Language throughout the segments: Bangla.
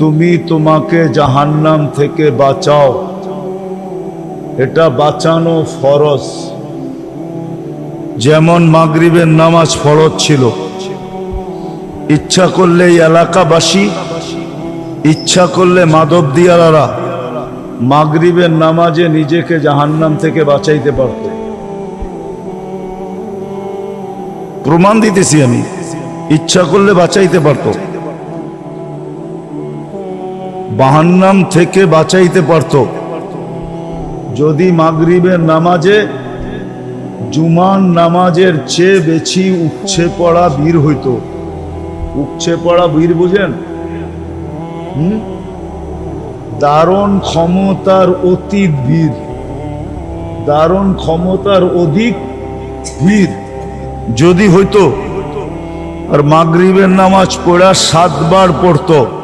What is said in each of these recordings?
তুমি তোমাকে জাহান্নাম থেকে বাঁচাও। এটা বাঁচানো ফরজ। যেমন মাগরিবের নামাজ ফরজ ছিল। ইচ্ছা করলে এলাকাবাসী, ইচ্ছা করলে মাদব দিয়ালারা মাগরিবের নামাজে নিজেকে জাহান্নাম থেকে বাঁচাইতে পারত। প্রমাণ দিতেছি আমি, ইচ্ছা করলে বাঁচাইতে পারত। বাহান্নাম থেকে বাঁচাইতে পারত। যদি মাগরিবের নামাজে জুমান নামাজের চেয়ে বেশি উচ্ছে পড়া বীর হইতো। উচ্ছে পড়া বীর বুঝেন? হুম? দারুণ ক্ষমতার অতীত বীর। দারুণ ক্ষমতার অধিক বীর। যদি হইতো, আর মাগরিবের নামাজ পড়া সাতবার পড়তো।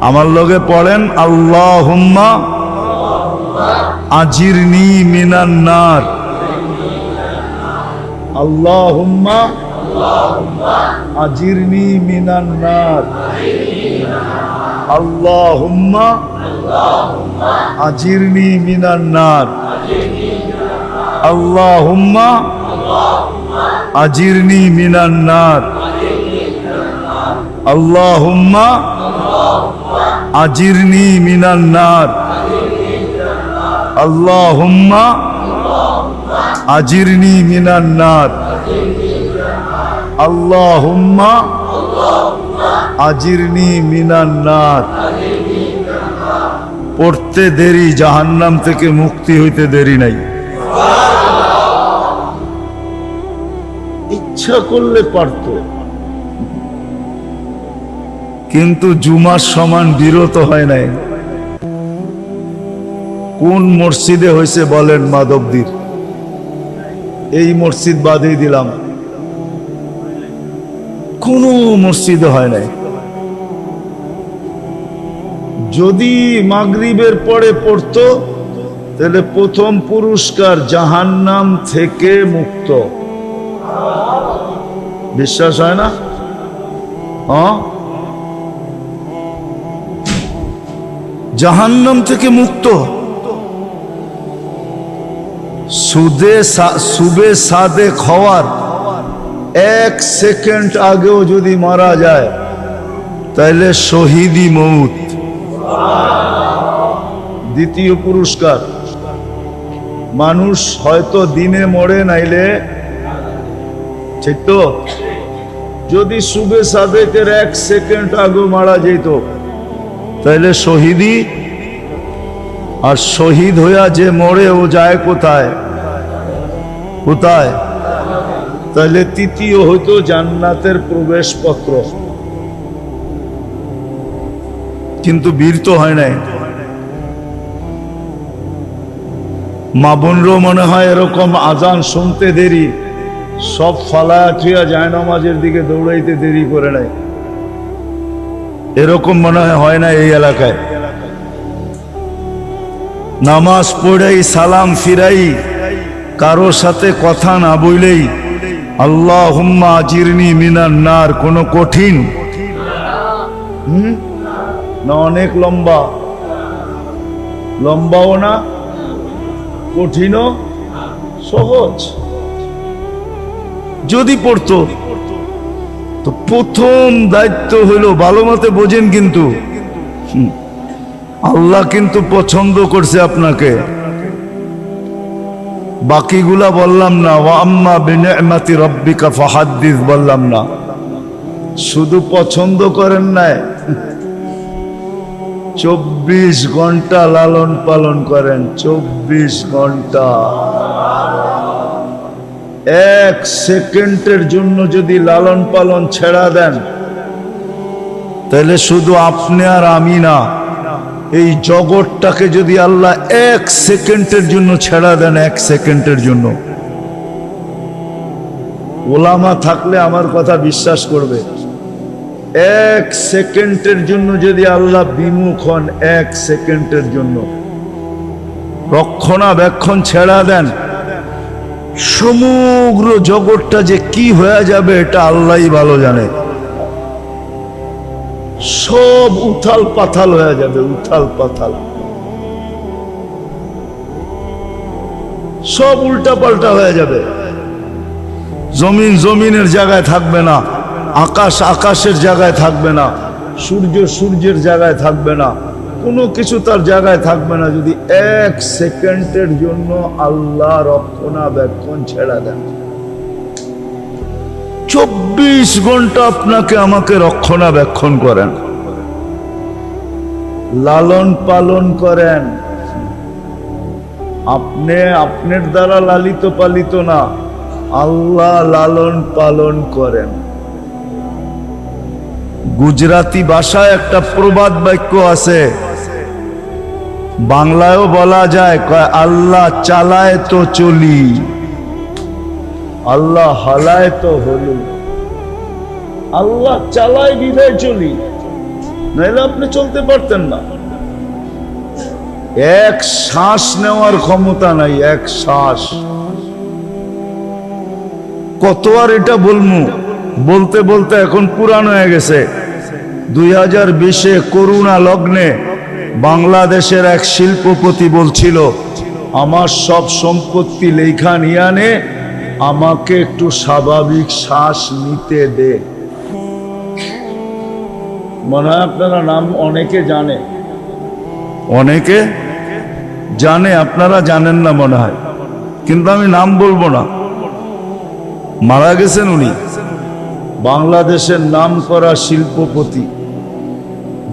আমার লগে পড়েন আল্লাহ হুম্মা আজিরনি মিনান্নার আল্লাহ হুম্মা আজিরনি মিনান্নার আল্লাহুম্মা আজিরনি মিনান্নার আল্লাহুম্মা আজিরনি মিনান্নার আল্লাহুম্মা আজিরনি মিনান্নার আল্লাহুম্মা আজিরনি মিনান্নার আল্লাহুম্মা আজিরনি মিনান্নার পড়তে দেরি, জাহান্নাম থেকে মুক্তি হইতে দেরি নাই। ইচ্ছা করলে পারত। কিন্তু জুমার সমান বিরত হয় নাই। কোন মসজিদে হয়েছে বলেন মাধবদীর এই মসজিদ বাদেই দিলাম। কোনো মসজিদে হয় নাই। যদি মাগরিবের পরে পড়তো, তাহলে প্রথম পুরস্কার জাহান্নাম থেকে মুক্ত। বিশ্বাস হয় না? হ্যাঁ? জাহান্নাম থেকে মুক্ত। সুদে সুবে সাদে খাওয়ার এক সেকেন্ড আগেও যদি মারা যায় তাহলে শহীদি মৌত। দ্বিতীয় পুরস্কার। মানুষ হয়তো দিনে মরে নাইলে ঠিক তো? যদি সুবে সাদেকের এক সেকেন্ড আগেও মারা যেত তাহলে শহীদি আর শহীদ হইয়া যে মরে, ও যায় কোথায়? কোথায়? তাহলে তৃতীয় হইতো জান্নাতের প্রবেশপত্র। কিন্তু বীর তো হয় নাই। মা বোনরও মনে হয় এরকম আজান শুনতে দেরি, সব ফালায়া থুয়া যায় নামাজের দিকে দৌড়াইতে দেরি করে নেয় এরকম মনে হয় না এই এলাকায়। নামাজ পড়েই, সালাম ফিরাই কারও সাথে কথা না বইলেই আল্লাহ হুম্মা জিরনি মিনার নার, কোনো কঠিন। না, অনেক লম্বা। লম্বাও না, কঠিনও, সহজ। যদি পড়তো তো প্রথম দায়িত্ব হইল ভালো মতে বোঝেন কিন্তু। আল্লাহ কিন্তু পছন্দ করছে আপনাকে। বাকিগুলা বললাম না, ওয়া আম্মা বিনি'মাতি রাব্বিকা ফাহাদ্দিস বললাম না। শুধু পছন্দ করেন নাই, চব্বিশ ঘণ্টা লালন পালন করেন, চব্বিশ ঘণ্টা। এক সেকেন্ডের জন্য যদি লালন পালন ছেড়া দেন, তাহলে শুধু আপনি আর আমি না, এই জগৎটাকে যদি আল্লাহ এক সেকেন্ডের জন্য ছেড়া দেন, এক সেকেন্ডের জন্য। ওলামা থাকলে আমার কথা বিশ্বাস করবে। এক সেকেন্ডের জন্য যদি আল্লাহ বিমুখ হন, এক সেকেন্ডের জন্য। রক্ষণাবেক্ষণ ছেড়া দেন সমগ্র জগৎটা যে কি হয়ে যাবে, এটা আল্লাহই ভালো জানে। সব উথাল পাথাল হয়ে যাবে, উথাল পাথাল। সব উল্টা পাল্টা হয়ে যাবে। জমিন জমিনের জায়গায় থাকবে না, আকাশ আকাশের জায়গায় থাকবে না, সূর্য সূর্যের জায়গায় থাকবে না। কোনো কিছু তার জায়গায় থাকবে না যদি এক সেকেন্ডের জন্য আল্লাহ রক্ষণাবেক্ষণ ছেড়া দেন। চব্বিশ ঘণ্টা আপনাকে আমাকে রক্ষণাবেক্ষণ করেন। লালন পালন করেন। আপনি, আপনার দ্বারা লালিত পালিত না, আল্লাহ লালন পালন করেন। গুজরাতি ভাষায় একটা প্রবাদ বাক্য আছে বাংলায়ও বলা যায়, কয়, আল্লাহ চালায় তো চলি। আল্লাহ হালায় তো হলু। আল্লাহ চালায় বিদায় চলি। নাইলে আপনি চলতে পারতেন না। এক শ্বাস নেওয়ার ক্ষমতা নাই, এক শ্বাস। কত আর এটা বলমু? বলতে বলতে এখন পুরান হয়ে গেছে। দুই হাজার বিশে করুণা লগ্নে বাংলাদেশের এক শিল্পপতি বলছিল আমার সব সম্পত্তি লেখা নিয়ে আনে আমাকে একটু স্বাভাবিক শ্বাস নিতে দে। মনে হয় আপনারা নাম অনেকে জানে। অনেকে? জানে আপনারা জানেন না মনে হয়। কিন্তু আমি নাম বলব না। মারা গেছেন উনি। বাংলাদেশের নাম করা শিল্পপতি।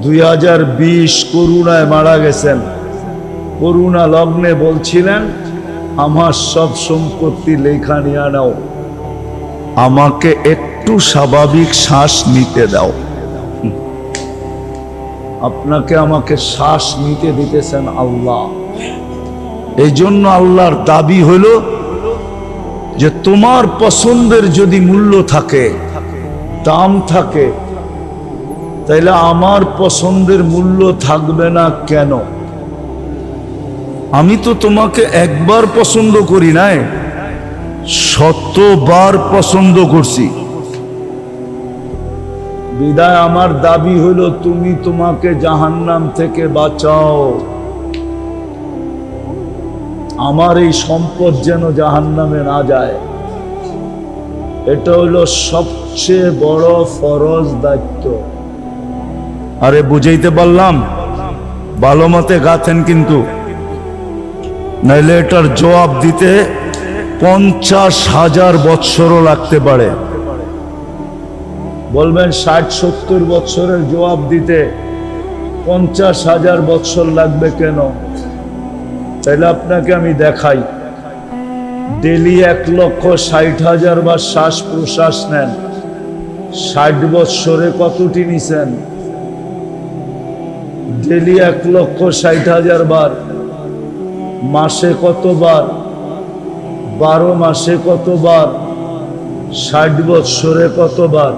দুই হাজার বিশ করুণায় মারা গেছেন। করুণা লগ্নে বলছিলেন, আমার সব সম্পত্তি লেখা নিয়ে নাও। আমাকে একটু স্বাভাবিক শ্বাস নিতে দাও। আপনাকে আমাকে শ্বাস নিতে দিতেছেন আল্লাহ। এই জন্য আল্লাহর দাবি হলো যে তোমার পছন্দের যদি মূল্য থাকে, দাম থাকে তাইলে আমার পছন্দের মূল্য থাকবে না কেন? আমি তো তোমাকে একবার পছন্দ করি নাই, শতবার পছন্দ করছি। বিদায় আমার দাবি হলো তুমি তোমাকে জাহান্নাম থেকে বাঁচাও। আমার এই সম্পদ যেন জাহান্নামে না যায়। এটা হলো সবচেয়ে বড় ফরজ দায়িত্ব। আরে বুঝাইতে পারলাম, ভালো মতে গাথেন কিন্তু। নাইলে এটার জবাব দিতে পঞ্চাশ হাজার বৎসরও লাগতে পারে। বলবেন ষাট সত্তর বৎসরের জবাব দিতে পঞ্চাশ হাজার বৎসর লাগবে কেন? তাহলে আপনাকে আমি দেখাই। ডেলি এক লক্ষ ষাট হাজার বা শ্বাস প্রশ্বাস নেন। ষাট বৎসরে কতটি নিছেন? ডেলি এক লক্ষ ষাট হাজার বার। মাসে কতবার? বারো মাসে কতবার? ষাট বৎসরে কতবার?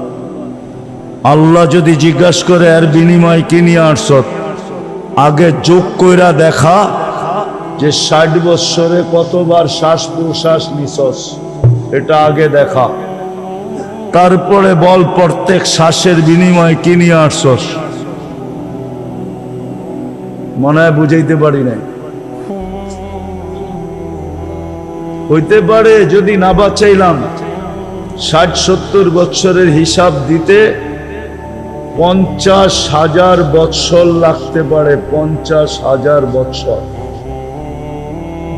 আল্লাহ যদি জিজ্ঞাসা করে, এর বিনিময় কি নিয়ে আসছ? আগে যোগ কইরা দেখা যে ষাট বৎসরে কতবার শ্বাস প্রশ্বাস নিছস, এটা আগে দেখা। তারপরে বল, প্রত্যেক শ্বাসের বিনিময় কি নিয়ে আসছস মনে হয় বুঝাইতে পারি নাই। হইতে পারে যদি না বাঁচাইলাম, ষাট সত্তর বৎসরের হিসাব দিতে পঞ্চাশ হাজার বৎসর লাগতে পারে, পঞ্চাশ হাজার বৎসর।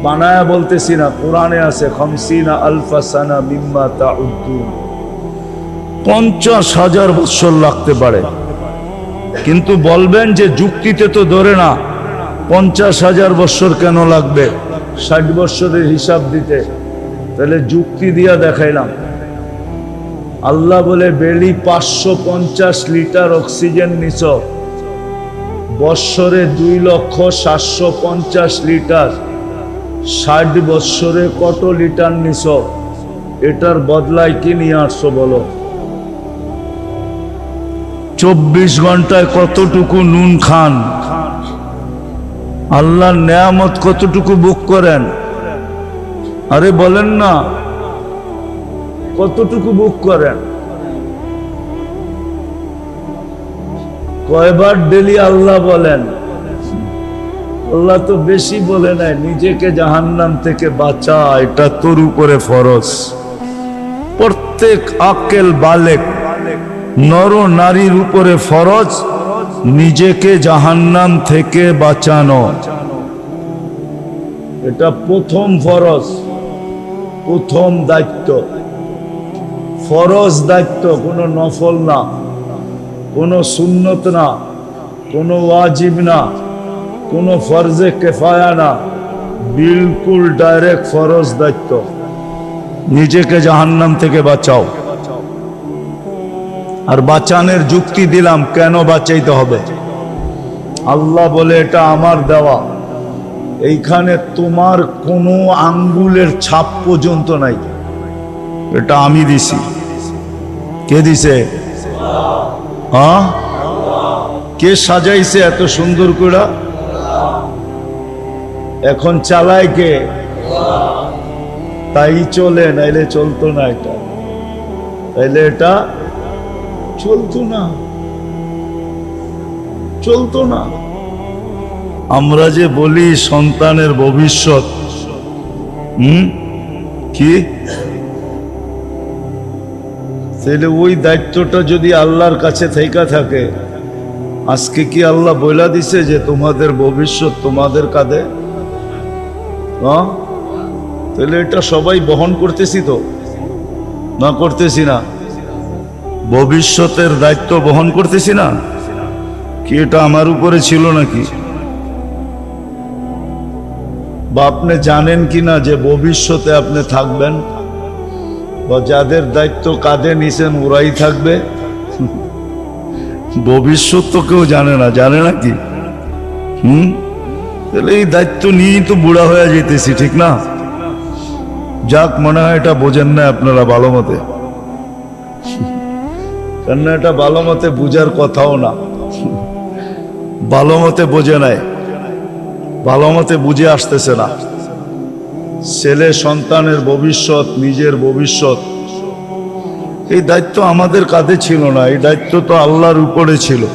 বানায়া বলতেছি না, কোরআনে আছে, খমসিনা আলফাসানা মিম্মা তাউদ্দুন। পঞ্চাশ হাজার বৎসর লাগতে পারে। কিন্তু বলবেন যে যুক্তিতে তো ধরে না পঞ্চাশ হাজার বৎসর কেন লাগবে? ষাট বৎসরের হিসাব দিতে। তাহলে যুক্তি দিয়া দেখাইলাম। আল্লাহ বলে, বেলি পাঁচশো পঞ্চাশ লিটার অক্সিজেন নিছ। বৎসরে দুই লক্ষ সাতশো পঞ্চাশ লিটার। ষাট বৎসরে কত লিটার নিছ? এটার বদলায় কি নিয়ে আসছো বলো? চব্বিশ ঘন্টায় কতটুকু নুন খান? আল্লাহর নেয়ামত কতটুকু বুক করেন? আরে বলেন না। কতটুকু বুক করেন? কয়বার ডেলি আল্লাহ বলেন। আল্লাহ তো বেশি বলে নাই, নিজেকে জাহান্নাম থেকে বাঁচা, এটা তোর উপরে ফরজ। প্রত্যেক আকেল বালেক, নর নারীর উপরে ফরজ। নিজেকে জাহান্নাম থেকে বাঁচানো। এটা প্রথম ফরজ, প্রথম দায়িত্ব। ফরজ দায়িত্ব, কোনো নফল না, কোনো সুন্নত না, কোনো ওয়াজিব না, কোনো ফরজে কেফায়া না। বিলকুল ডাইরেক্ট ফরজ দায়িত্ব। নিজেকে জাহান্নাম থেকে বাঁচাও। আর বাঁচানের যুক্তি দিলাম, কেন বাঁচাইতে হবে? আল্লাহ বলে, এটা আমার দেওয়া। এইখানে তোমার কোনো আঙ্গুলের ছাপ পর্যন্ত নাই। এটা আমি দিছি। কে দিছে? হ্যাঁ? কে সাজাইছে এত সুন্দর করে? এখন চালায় কে? তাই চলে, নাইলে চলতো না এটা। তাইলে এটা চলতো না। চলতো না। আমরা যে বলি সন্তানের ভবিষ্যৎ হুম? কি? তাহলে ওই দায়িত্বটা যদি আল্লাহর কাছে থেকা থাকে আজকে কি আল্লাহ বইলা দিছে যে তোমাদের ভবিষ্যৎ তোমাদের কাঁধে? তাহলে এটা সবাই বহন করতেছি তো। না করতেছি না। ভবিষ্যতের দায়িত্ব বহন করতেছি না? কি এটা আমার উপরে ছিল নাকি? বা আপনি জানেন কি না যে ভবিষ্যতে আপনি থাকবেন? বা যাদের দায়িত্ব কাঁধে নিছেন ওরাই থাকবে? ভবিষ্যৎ তো কেউ জানে না জানে না কি? হুম? তাহলে এই দায়িত্ব নিয়েই তো বুড়া হয়ে যেতেছি, ঠিক না? যাক, মনে হয় এটা বোঝেন না আপনারা ভালো মতে। কেন এটা ভালো মতে বুঝার কথাও না। ভালো মতে বোঝে নাই। ভালো মতে বুঝে আসতেছে না। ছেলে সন্তানের ভবিষ্যৎ, নিজের ভবিষ্যৎ। এই দায়িত্ব আমাদের কাঁধে ছিল না, এই দায়িত্ব তো আল্লাহর উপরে ছিল।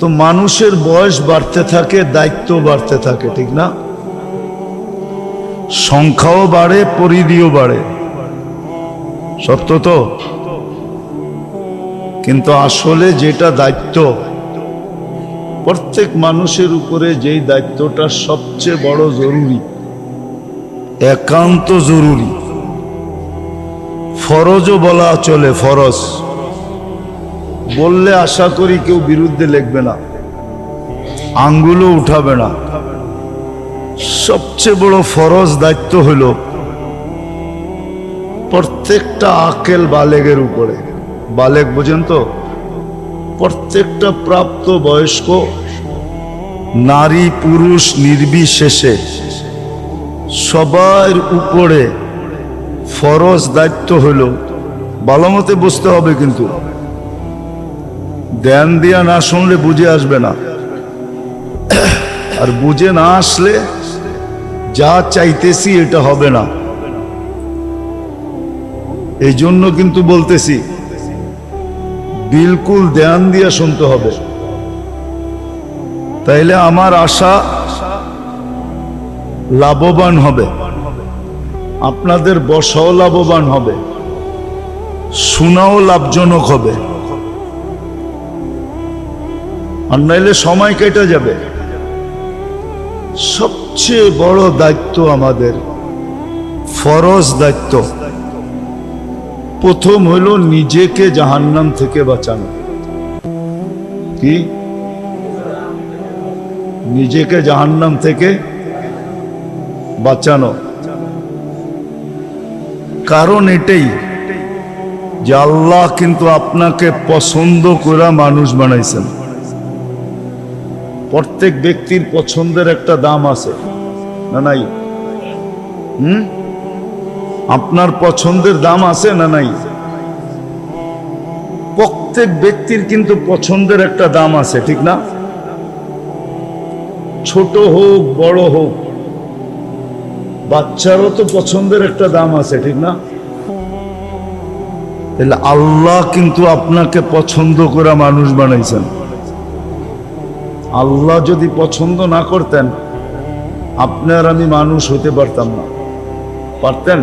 তো মানুষের বয়স বাড়তে থাকে, দায়িত্ব বাড়তে থাকে, ঠিক না? সংখ্যাও বাড়ে, পরিধিও বাড়ে। সত্য তো? কিন্তু আসলে যেটা দায়িত্ব, প্রত্যেক মানুষের উপরে যেই দায়িত্বটা সবচেয়ে বড় জরুরি, একান্ত জরুরি। ফরজও বলা চলে ফরজ। বললে আশা করি কেউ বিরুদ্ধে লিখবে না, আঙ্গুলও উঠাবে না। সবচেয়ে বড় ফরজ দায়িত্ব হলো প্রত্যেকটা আকেল বালেগের উপরে। বালেগ বুঝেন তো? প্রত্যেকটা প্রাপ্ত বয়স্ক নারী, পুরুষ, নির্বিশেষে সবার উপরে ফরজ দায়িত্ব হলো ভালো মতে বুঝতে হবে কিন্তু। ধ্যান দিয়া না শুনলে বুঝে আসবে না। আর বুঝে না আসলে যা চাইতেছি এটা হবে না। এই জন্য কিন্তু বলতেছি, বিলকুল ধ্যান দিয়া শুনতে হবে। তাইলে আমার আশা লাভবান হবে। আপনাদের বসাও লাভবান হবে। শোনাও লাভজনক হবে। আর নাইলে সময় কেটে যাবে। সবচেয়ে বড় দায়িত্ব আমাদের, ফরজ দায়িত্ব। প্রথম হলো নিজেকে জাহান্নাম থেকে বাঁচানো। কি? নিজেকে জাহান্নাম থেকে বাঁচানো। কারণ এটাই যে আল্লাহ কিন্তু আপনাকে পছন্দ করে মানুষ বানাইছেন। প্রত্যেক ব্যক্তির পছন্দের একটা দাম আছে, না নাই? হুম? আপনার পছন্দের দাম আছে না নাই? প্রত্যেক ব্যক্তির কিন্তু পছন্দের একটা দাম আছে, ঠিক না? ছোট হোক, বড় হোক, বাচ্চারও তো পছন্দের একটা দাম আছে, ঠিক না? তাহলে আল্লাহ কিন্তু আপনাকে পছন্দ করা মানুষ বানাইছেন। আল্লাহ যদি পছন্দ না করতেন, আপনার আমি মানুষ হতে পারতাম না। পারতেন?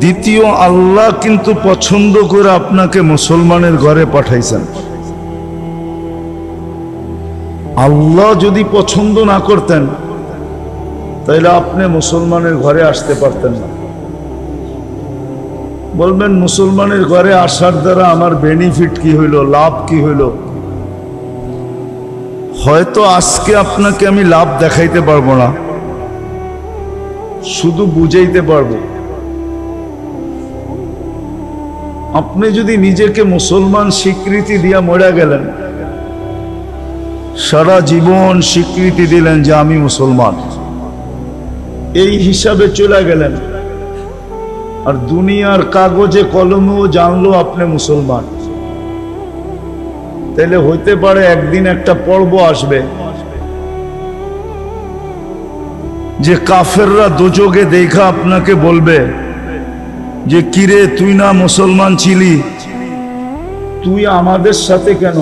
দ্বিতীয় আল্লাহ কিন্তু পছন্দ করে আপনাকে মুসলমানের ঘরে পাঠাইছেন। আল্লাহ যদি পছন্দ না করতেন তাহলে আপনি মুসলমানের ঘরে আসতে পারতেন না। বলবেন, মুসলমানের ঘরে আসার দ্বারা আমার বেনিফিট কি হইল, লাভ কি হইল? হয়তো আজকে আপনাকে আমি লাভ দেখাইতে পারব না। শুধু বুঝাইতে পারব। আপনি যদি নিজেকে মুসলমান স্বীকৃতি দিয়া মরে গেলেন, সারা জীবন স্বীকৃতি দিলেন যে আমি মুসলমান। এই হিসাবে চলে গেলেন। আর দুনিয়ার কাগজে কলমেও জানলো আপনি মুসলমান। তাহলে হইতে পারে একদিন একটা পর্ব আসবে। যে কাফেররা দুযোগে দেখা আপনাকে বলবে যে, কিরে, তুই না মুসলমান ছিলি? তুই আমাদের সাথে কেন?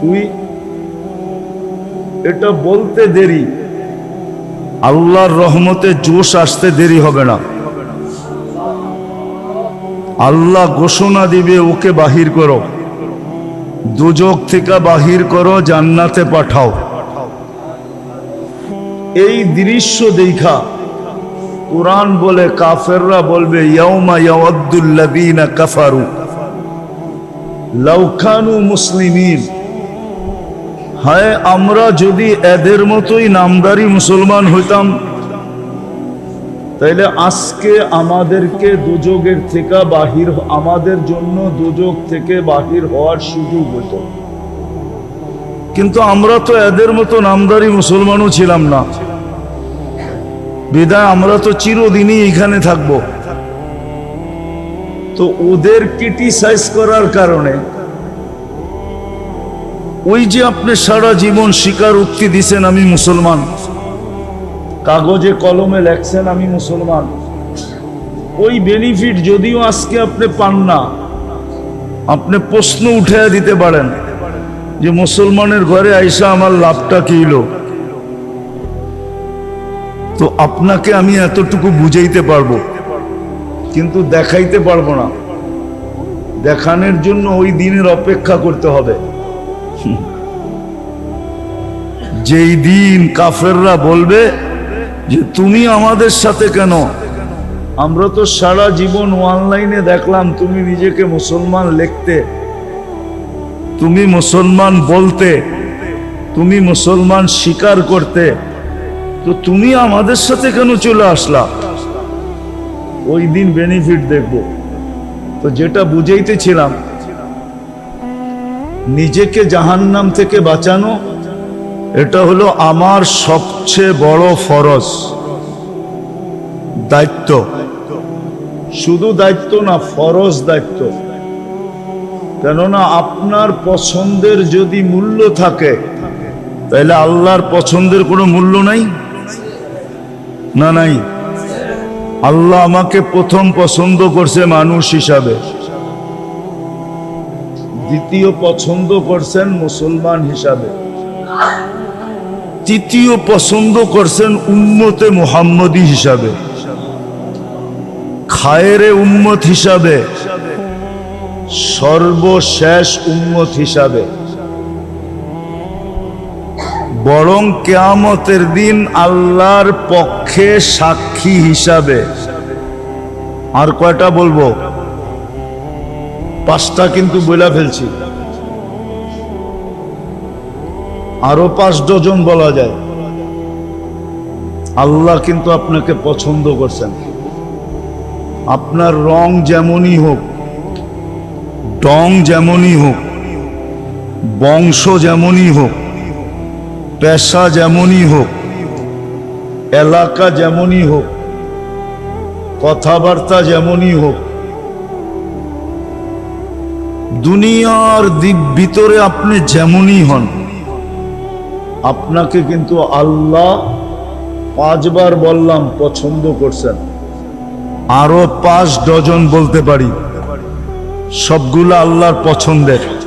তুই এটা বলতে দেরি। আল্লাহর রহমতে জোশ আসতে দেরি হবে না। আল্লাহ ঘোষণা দিবে, ওকে বাহির করো। দুযোগ থেকে বাহির করো, জান্নাতে পাঠাও। এই দৃশ্য দেখা। কোরআন বলে কাফেররা বলবে, ইয়াউমা ইয়াওয়াদ্দুল্লাযীনা কাফারু। লাউ কানু মুসলিমিন। হায়, আমরা যদি এদের মতোই নামদারি মুসলমান হইতাম, তাইলে আজকে আমাদেরকে দুযোগের থেকে বাহির আমাদের জন্য দুযোগ থেকে বাহির হওয়ার সুযোগ হতো কিন্তু আমরা তো এদের মতো নামদারি মুসলমানও ছিলাম না। বিদায়, আমরা তো চিরদিনই এখানে থাকব। তো ওদের ক্রিটিসাইজ করার কারণে ওই যে আপনি সারা জীবন স্বীকার উক্তি দিছেন আমি মুসলমান, কাগজে কলমে লেখছেন আমি মুসলমান, ওই বেনিফিট যদিও আজকে আপনি পান না, আপনি প্রশ্ন উঠে দিতে পারেন। যে মুসলমানের ঘরে আইসা আমার লাভটা কি তো আপনাকে আমি এতটুকু বুঝাইতে পারব, কিন্তু দেখাইতে পারব না। দেখানোর জন্য ওই দিনের অপেক্ষা করতে হবে। যেই দিন কাফেররা বলবে যে, তুমি আমাদের সাথে কেন? আমরা তো সারা জীবন অনলাইনে দেখলাম, তুমি নিজেকে মুসলমান লিখতে তুমি মুসলমান বলতে, তুমি মুসলমান স্বীকার করতে, তো তুমি আমাদের সাথে কেন চলে আসলা? ওই দিন বেনিফিট দেখব। তো যেটা বুঝাইতেছিলাম, নিজেকে জাহান্নাম থেকে বাঁচানো, এটা হলো আমার সবচেয়ে বড় ফরজ। দায়িত্ব। শুধু দায়িত্ব না, ফরজ দায়িত্ব। কেননা আপনার পছন্দের যদি মূল্য থাকে, তাহলে আল্লাহর পছন্দের কোনো মূল্য নাই? না নাই? আল্লাহ আমাকে প্রথম পছন্দ করছে মানুষ হিসাবে। দ্বিতীয় পছন্দ করছেন মুসলমান হিসাবে। তৃতীয় পছন্দ করছেন উম্মতে মোহাম্মদী হিসাবে। খায়েরে উম্মত হিসাবে। সর্বশেষ উম্মত হিসাবে। বরং কেয়ামতের দিন আল্লাহর পক্ষে সাক্ষী হিসাবে। আর কয়টা বলব? পাঁচটা কিন্তু বইলা ফেলছি। আরও পাঁচ ডজন বলা যায়। আল্লাহ কিন্তু আপনাকে পছন্দ করছেন। আপনার রং যেমনই হোক ডং যেমনই হোক, বংশ যেমনই হোক, পেশা যেমনই হোক, এলাকা যেমনই হোক, কথাবার্তা যেমনই হোক, দুনিয়ার দিক ভিতরে আপনি যেমনই হন, আপনাকে কিন্তু আল্লাহ পাঁচবার বললাম পছন্দ করছেন। আরও পাঁচ ডজন বলতে পারি। সবগুলো আল্লাহর পছন্দের।